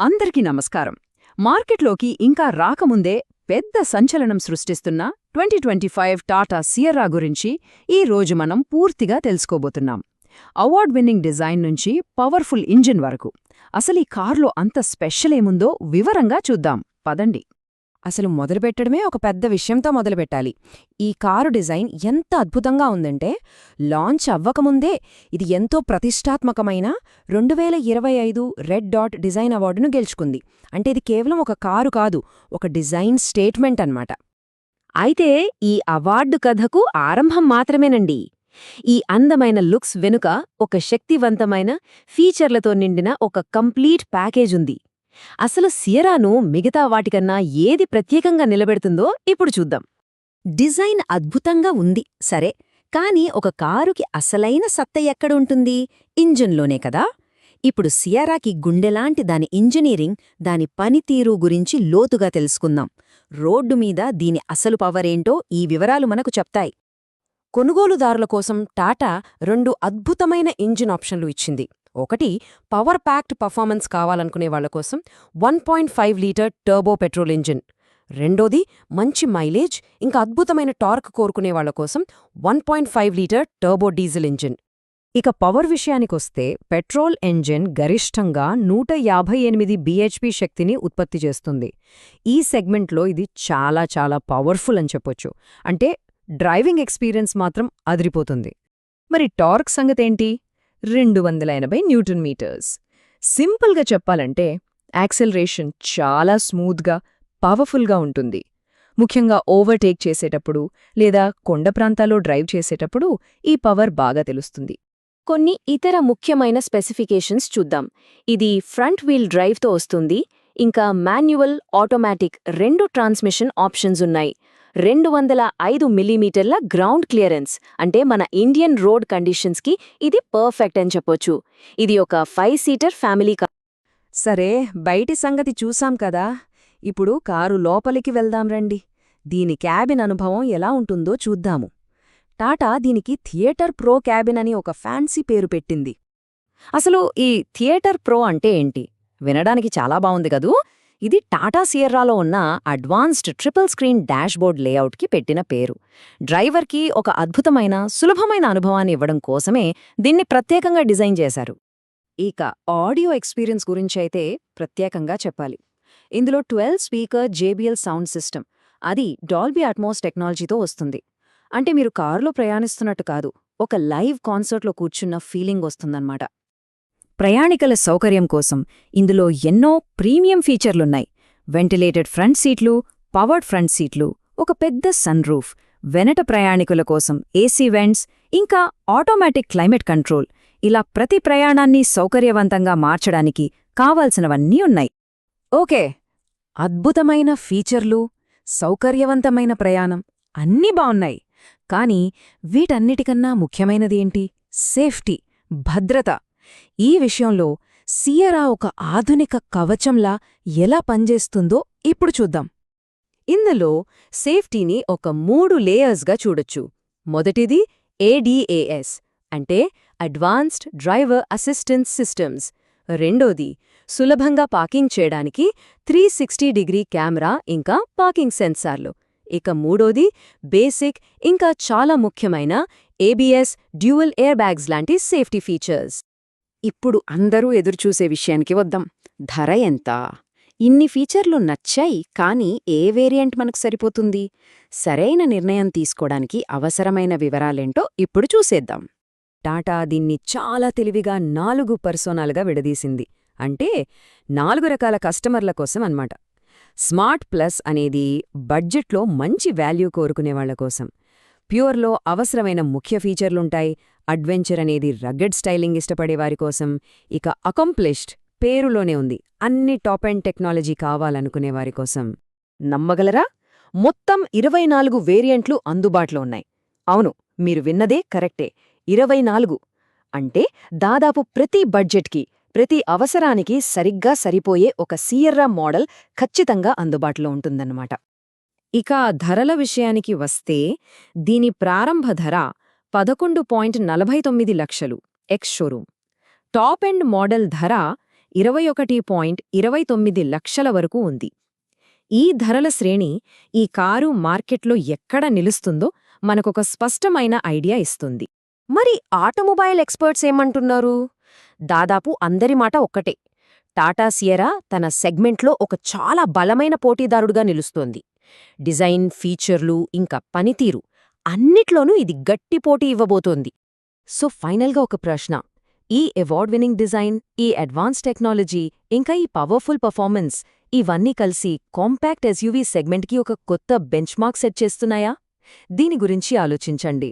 అందరికీ నమస్కారం. మార్కెట్లోకి ఇంకా రాకముందే పెద్ద సంచలనం సృష్టిస్తున్న twenty twenty five Tata Sierra గురించి ఈ రోజు మనం పూర్తిగా తెలుసుకోబోతున్నాం. అవార్డ్ విన్నింగ్ డిజైన్ నుంచి పవర్ఫుల్ ఇంజిన్ వరకు. అసలు ఈ కార్లో అంత స్పెషల్ ఏముందో వివరంగా చూద్దాం. పదండి. అసలు మొదలుపెట్టడమే ఒక పెద్ద విషయంతో మొదలుపెట్టాలి. ఈ కారు డిజైన్ ఎంత అద్భుతంగా ఉందంటే లాంచ్ అవ్వకముందే ఇది ఎంతో ప్రతిష్టాత్మకమైన రెండు వేల ఇరవై ఐదు రెడ్ డాట్ డిజైన్ అవార్డును గెలుచుకుంది. అంటే ఇది కేవలం ఒక కారు కాదు ఒక డిజైన్ స్టేట్మెంట్ అన్నమాట. అయితే ఈ అవార్డు కథకు ఆరంభం మాత్రమేనండి. ఈ అందమైన లుక్స్ వెనుక ఒక శక్తివంతమైన ఫీచర్లతో నిండిన ఒక కంప్లీట్ ప్యాకేజ్ ఉంది. అసలు సియరాను మిగతా వాటికన్నా ఏది ప్రత్యేకంగా నిలబెడుతుందో ఇప్పుడు చూద్దాం. డిజైన్ అద్భుతంగా ఉంది సరే కాని ఒక కారుకి అసలైన సత్త ఎక్కడుంటుంది? ఇంజన్లోనే కదా? ఇప్పుడు సియరాకి గుండెలాంటి దాని ఇంజనీరింగ్ దాని పనితీరు గురించి లోతుగా తెలుసుకుందాం. రోడ్డు మీద దీని అసలు పవరేంటో ఈ వివరాలు మనకు చెప్తాయి. కొనుగోలుదారుల కోసం టాటా రెండు అద్భుతమైన ఇంజిన్ ఆప్షన్లు ఇచ్చింది. ఒకటి పవర్ ప్యాక్డ్ పర్ఫార్మెన్స్ కావాలనుకునే వాళ్ళ కోసం one point five litre turbo petrol engine. రెండోది మంచి మైలేజ్ ఇంకా అద్భుతమైన టార్క్ కోరుకునే వాళ్ళ కోసం one point five litre turbo diesel engine. ఇక పవర్ విషయానికొస్తే పెట్రోల్ ఎంజిన్ గరిష్టంగా నూట యాభై ఎనిమిది బీహెచ్పి శక్తిని ఉత్పత్తి చేస్తుంది. ఈ సెగ్మెంట్లో ఇది చాలా చాలా పవర్ఫుల్ అని చెప్పొచ్చు. అంటే డ్రైవింగ్ ఎక్స్పీరియన్స్ మాత్రం అదిరిపోతుంది. మరి టార్క్ సంగతేంటి? రెండు వందల ఎనభై న్యూటన్ మీటర్స్. సింపుల్గా చెప్పాలంటే యాక్సెలరేషన్ చాలా స్మూత్గా పవర్ఫుల్గా ఉంటుంది. ముఖ్యంగా ఓవర్టేక్ చేసేటప్పుడు లేదా కొండ ప్రాంతాల్లో డ్రైవ్ చేసేటప్పుడు ఈ పవర్ బాగా తెలుస్తుంది. కొన్ని ఇతర ముఖ్యమైన స్పెసిఫికేషన్స్ చూద్దాం. ఇది ఫ్రంట్ వీల్ డ్రైవ్తో వస్తుంది ఇంకా మాన్యువల్ ఆటోమేటిక్ రెండు ట్రాన్స్మిషన్ ఆప్షన్స్ ఉన్నాయి. రెండు వందల ఐదు మిల్లీమీటర్ల గ్రౌండ్ క్లియరెన్స్. అంటే మన ఇండియన్ రోడ్ కండిషన్స్కి ఇది పర్ఫెక్ట్ అని చెప్పొచ్చు. ఇది ఒక ఫైవ్ సీటర్ ఫ్యామిలీ కార్ సరే బయటి సంగతి చూసాం కదా. ఇప్పుడు కారు లోపలికి వెళ్దాం రండి. దీని క్యాబిన్ అనుభవం ఎలా ఉంటుందో చూద్దాము. టాటా దీనికి థియేటర్ ప్రో క్యాబిన్ అని ఒక ఫ్యాన్సీ పేరు పెట్టింది. అసలు ఈ థియేటర్ ప్రో అంటే ఏంటి? వినడానికి చాలా బావుంది కదూ? ఇది టాటా సియర్రాలో ఉన్న అడ్వాన్స్డ్ ట్రిపుల్ స్క్రీన్ డాష్బోర్డ్ లేఅవుట్కి పెట్టిన పేరు. డ్రైవర్కి ఒక అద్భుతమైన సులభమైన అనుభవాన్ని ఇవ్వడం కోసమే దీన్ని ప్రత్యేకంగా డిజైన్ చేశారు. ఇక ఆడియో ఎక్స్పీరియన్స్ గురించి అయితే ప్రత్యేకంగా చెప్పాలి. ఇందులో twelve speaker JBL sound system. అది డాల్బీ అట్మాస్ టెక్నాలజీతో వస్తుంది. అంటే మీరు కారులో ప్రయాణిస్తున్నట్టు కాదు ఒక లైవ్ కాన్సర్ట్లో కూర్చున్న ఫీలింగ్ వస్తుందన్నమాట. ప్రయాణికుల సౌకర్యం కోసం ఇందులో ఎన్నో ప్రీమియం ఫీచర్లున్నాయి. వెంటిలేటెడ్ ఫ్రంట్ సీట్లు పవర్డ్ ఫ్రంట్ సీట్లు ఒక పెద్ద సన్ రూఫ్ వెనట ప్రయాణికుల కోసం ఏసీ వెంట్స్ ఇంకా ఆటోమేటిక్ క్లైమేట్ కంట్రోల్. ఇలా ప్రతి ప్రయాణాన్ని సౌకర్యవంతంగా మార్చడానికి కావాల్సినవన్నీ ఉన్నాయి. ఓకే అద్భుతమైన ఫీచర్లు సౌకర్యవంతమైన ప్రయాణం అన్నీ బావున్నాయి. కానీ వీటన్నిటికన్నా ముఖ్యమైనదేంటి? సేఫ్టీ భద్రత. ఈ విషయంలో సియరా ఒక ఆధునిక కవచంలా ఎలా పనిచేస్తుందో ఇప్పుడు చూద్దాం. ఇందులో సేఫ్టీని ఒక మూడు లేయర్స్గా చూడొచ్చు. మొదటిది ఏడీఏఎస్ అంటే అడ్వాన్స్డ్ డ్రైవర్ అసిస్టెన్స్ సిస్టమ్స్ రెండోది సులభంగా పార్కింగ్ చేయడానికి త్రీ సిక్స్టీ డిగ్రీ కెమెరా ఇంకా పార్కింగ్ సెన్సార్లు. ఇక మూడోది బేసిక్ ఇంకా చాలా ముఖ్యమైన ఏబిఎస్ డ్యూయల్ ఎయిర్ బ్యాగ్స్ లాంటి సేఫ్టీ ఫీచర్స్. ఇప్పుడు అందరూ ఎదురుచూసే విషయానికి వద్దాం. ధర ఎంత? ఇన్ని ఫీచర్లు నచ్చాయి కానీ ఏ వేరియంట్ మనకు సరిపోతుంది? సరైన నిర్ణయం తీసుకోవడానికి అవసరమైన వివరాలేంటో ఇప్పుడు చూసేద్దాం. టాటా దీన్ని చాలా తెలివిగా నాలుగు పర్సోనాలుగా విడదీసింది. అంటే నాలుగు రకాల కస్టమర్ల కోసం అన్నమాట. స్మార్ట్ ప్లస్ అనేది బడ్జెట్లో మంచి వాల్యూ కోరుకునేవాళ్ళ కోసం. ప్యూర్లో అవసరమైన ముఖ్య ఫీచర్లుంటాయి. అడ్వెంచర్ అనేది రగ్గెడ్ స్టైలింగ్ ఇష్టపడేవారి కోసం ఇక అకంప్లిష్డ్ పేరులోనే ఉంది. అన్ని టాప్ అండ్ టెక్నాలజీ కావాలనుకునేవారి కోసం. నమ్మగలరా? మొత్తం ఇరవై నాలుగు వేరియంట్లు అందుబాటులో ఉన్నాయి. అవును మీరు విన్నదే కరెక్టే. ఇరవై నాలుగు. అంటే దాదాపు ప్రతి బడ్జెట్కి ప్రతి అవసరానికి సరిగ్గా సరిపోయే ఒక సియర్రా మోడల్ ఖచ్చితంగా అందుబాటులో ఉంటుందన్నమాట. ఇక ధరల విషయానికి వస్తే దీని ప్రారంభ ధర పదకొండు పాయింట్ నలభై తొమ్మిది లక్షలు. Ex showroom. Top end model ధర ఇరవై ఒకటి పాయింట్ ఇరవై తొమ్మిది లక్షల వరకు ఉంది. ఈ ధరల శ్రేణి ఈ కారు మార్కెట్లో ఎక్కడ నిలుస్తుందో మనకొక స్పష్టమైన ఐడియా ఇస్తుంది. మరి ఆటోమొబైల్ ఎక్స్పర్ట్స్ ఏమంటున్నారు? దాదాపు అందరి మాట ఒక్కటే. టాటా సియరా తన సెగ్మెంట్లో ఒక చాలా బలమైన పోటీదారుడుగా నిలుస్తోంది. డిజైన్ ఫీచర్లు ఇంకా పనితీరు అన్నిట్లోనూ ఇది గట్టి పోటీ ఇవ్వబోతోంది. సో ఫైనల్గా ఒక ప్రశ్న. ఈ అవార్డ్ విన్నింగ్ డిజైన్ ఈ అడ్వాన్స్ టెక్నాలజీ ఇంకా ఈ పవర్ఫుల్ పర్ఫార్మెన్స్ ఇవన్నీ కలిసి కాంపాక్ట్ ఎస్యూవీ సెగ్మెంట్కి ఒక కొత్త బెంచ్మార్క్ సెట్ చేస్తున్నాయా? దీని గురించి ఆలోచించండి.